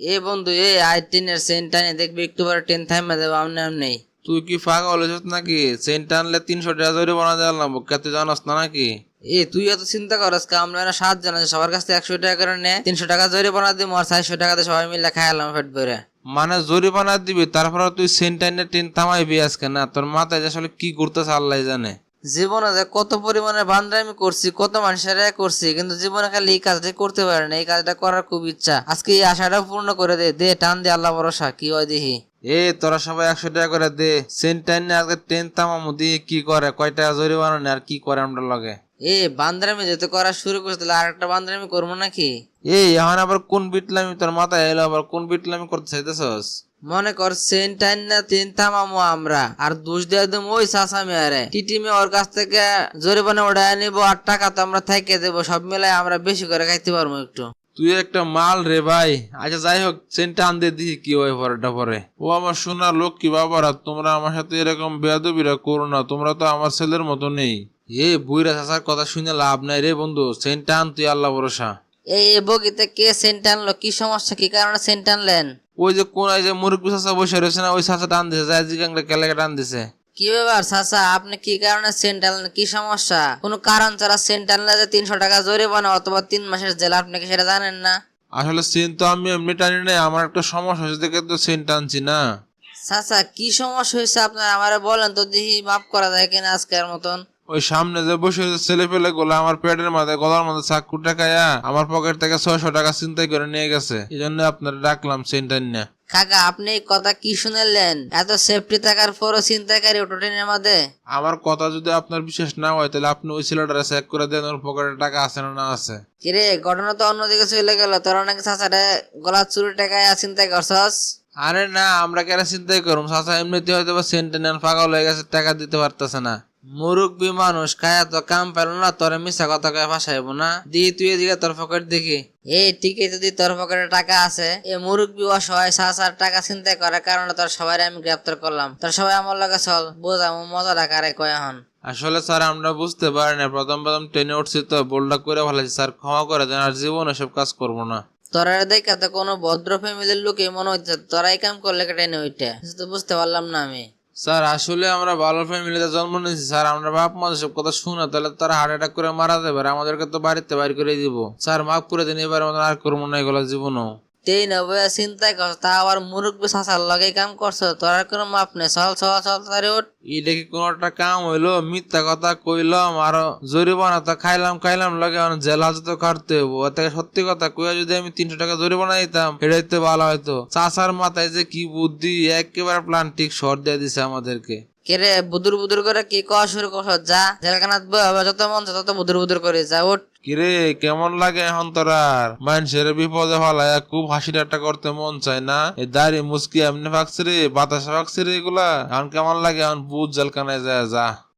এ বন্ধু A I ট্রেনের Saint টানে দেখবি একটু পরে ট্রেন থামে দেবো আমনে আমনি তুই কি ফাঁকা হলেছিস নাকি? সেন্ট আনলে তিনশো টাকা জরিমানা দেওয়ার লাগবো কে তুই জানাস না নাকি? এ তুই এত চিন্তা করস কা? আমরা না সাত জন সবার কাছ থেকে একশো টাকা করে নে তিনশো টাকা জরিমানা দিব আর চারশো টাকাতে সবাই মিলে খাইলাম পেট ভরে। মানে জরিমানা দিবি তারপরে তুই সেন্ট আইনে ট্রেন থামাইবি আজকে না? তোর মাথায় আসলে কি করতেছে আল্লাহ জানে। জীবনে যে কত পরিমাণে বান্দ্রামি করছি কত মানুষের করছি কিন্তু জীবনে খালি এই কাজটা করতে পারে না এই কাজটা করার খুব ইচ্ছা। আজকে এই আশাটা পূর্ণ করে দে দে টান দে আল্লাহ ভরসা কি হয় দেখি। এ তোরা সবাই একশো টাকা করে দে সেন্ট আইনে আজকে ট্রেন থামামু দিয়ে কি করে কয় টাকা জরিমানা নেয় আর কি করে আমরা লগে? এ বান্দ্রামি যেতে করা শুরু করছে তাহলে আর একটা বান্দ্রামি করব নাকি? এই এখন আবার কোন বিটলামি তোর মাথায় এলো আবার কোন বিটলামি করতে চাইতেছস? মনে কর সেন্টাইন না, তিন থামামো আমরা। আর দোষ দিয়ে দেবো ওই চাষা মেয়ারে। টিটিমে ওর কাছ থেকে জরিমানা ওড়ায় নিবো আর টাকা তো আমরা থাইকে দেবো, সব মিলাই আমরা বেশি করে খাইতে পারব একটু। তুই একটা মাল রে ভাই। আচ্ছা যাই হোক সেন্টটা আনতে দিই কি হয় পরেটা পরে ও আমার শোনা লোক কি বাবারা, তোমরা আমার সাথে এরকম বেয়াদবিরা করো না, তোমরা তো আমার ছেলের মতো নেই। এ বুইরা চাষার কথা শুনে লাভ নাই রে বন্ধু সেন্টটা আন তুই আল্লাহ ভরসা। এই বগিতে কে সেন্ট আনলো? কি সমস্যা? কি কারণে সেন্ট আনলেন? ওই যে কোন যে চাষা বসে রয়েছে না ওই চাষা টান দিছে কেলে টান দিছে। কি ব্যাপার চাচা? আপনি কি কারণে সেন্ট আনলেন? কি সমস্যা? কোনো কারণ ছাড়া সেন্ট আনলে যে তিনশো টাকা জরিমানা অথবা তিন মাসের জেল আপনি কি সেটা জানেন না? আসলে সেন্ট তো আমি এমনি টানি নাই আমার একটা সমস্যা হয়েছে দেখে তো সেন্ট টানছি না। চাচা কি সমস্যা হয়েছে আপনার? আমারে বলেন তো দেখি মাফ করা যায় কিনা আজকের মতন। ওই সামনে যে বসে ছেলে পেলে গুলো আমার পেটের মাথায় গলার মধ্যে চাকু টাকায়া আমার পকেট থেকে ছয়শো টাকা চিন্তাই করে নিয়ে গেছে। এই জন্য আপনার ডাকলাম সেন্টার না কাকা আপনি এই কথা কি শুনেলেন? এত সেফটি থাকার পরও চিন্তাকারী অটো ট্রেনের মধ্যে? আমার কথা যদি আপনার বিশেষ না হয় তাহলে আপনি ওই ছেলেটারে চেক করে দেন ওর পকেটে টাকা আছে না না আছে। কিরে ঘটনা তো অন্যদিকে চলে গেল। তোরা নাকি চাচারে গলা চুরি টাকায় চিন্তা করছস? আরে না আমরা কেন চিন্তাই করুম? চাচা এমনিতে হয়তো বা সেন্টেনিয়াল পাগল হয়ে গেছে টাকা দিতে পারতেছে না। মুরব্বী মানুষ খায়া তো কাম পেল না তোরে মিশা কথা কয়ে ফাঁসাইবো না। দি তুই এদিকে তোর পকেট দেখি। এই ঠিকই যদি তোর পকেটে টাকা আছে এ মুরব্বী অসহায় সাসার টাকা চিন্তা করার কারণে তোর সবাই আমি গ্রেপ্তার করলাম। তোর সবাই আমার লগে চল বোঝামো মজা রাখারে কয় এখন। আসলে স্যার আমরা বুঝতে পারি না প্রথম প্রথম ট্রেনে উঠছি তো বোল্ডা করে ভালোছি স্যার ক্ষমা করে দেন আর জীবন এসব কাজ করব না। তোরা দেখে তো কোনো ভদ্র ফ্যামিলির লোকই মনে হচ্ছে তোরাই কাম করলে কেটে ওইটা। তো বুঝতে পারলাম না আমি। স্যার, আসলে আমরা ভালো ফ্যামিলিতে জন্ম নিয়েছি, স্যার। আমরা বাপ, মা সব কথা শুনে, তাহলে তারা হার্ট অ্যাটাক করে মারা যাবে আমাদেরকে তো বাড়িতে বাইর করে দিব। স্যার, মাফ করে দিন এবার আমাদের আর কর্ম নাই এগুলো জীবনও। তেই নবয়া চিন্তাই করছ, তা আবার মুরব্বী সাসার লগে কাম করছ, তোরা কোনো মাপ নেই। চল চল চল, তারে ওঠ ই দেখি কোন একটা কাম হইল? মিথ্যা কথা কইলাম, আর জরিমানা তো খাইলাম খাইলাম, লাগে এখন জেল হাজতে কাটতে এর থেকে সত্যি কথা কইয়া যদি আমি তিনশো টাকা জরিমানা দিতাম, এটাই তো ভালো হয়তো চাষার মাথায় যে কি বুদ্ধি, একেবারে প্লান ঠিক শর্ট দিয়ে দিছে আমাদেরকে। কেরে বুদুর বুদুর করে কি কওয়া শুরু করছ? যা, জেলখানাত বই হবে, যত মন তত বুদুর বুদুর করে যা ওঠ কিরে, কেমন লাগে এখন তোরার মানুষের বিপদে ফলায় খুব হাসি ঠাট্টা করতে মন চায় না? এই দাড়ি মুসকি এমনি ফাঁকছে রে, বাতাসে ফাঁকছে রে এগুলা? এখন কেমন লাগে এখন বুধ জেলখানায় যায়, যা।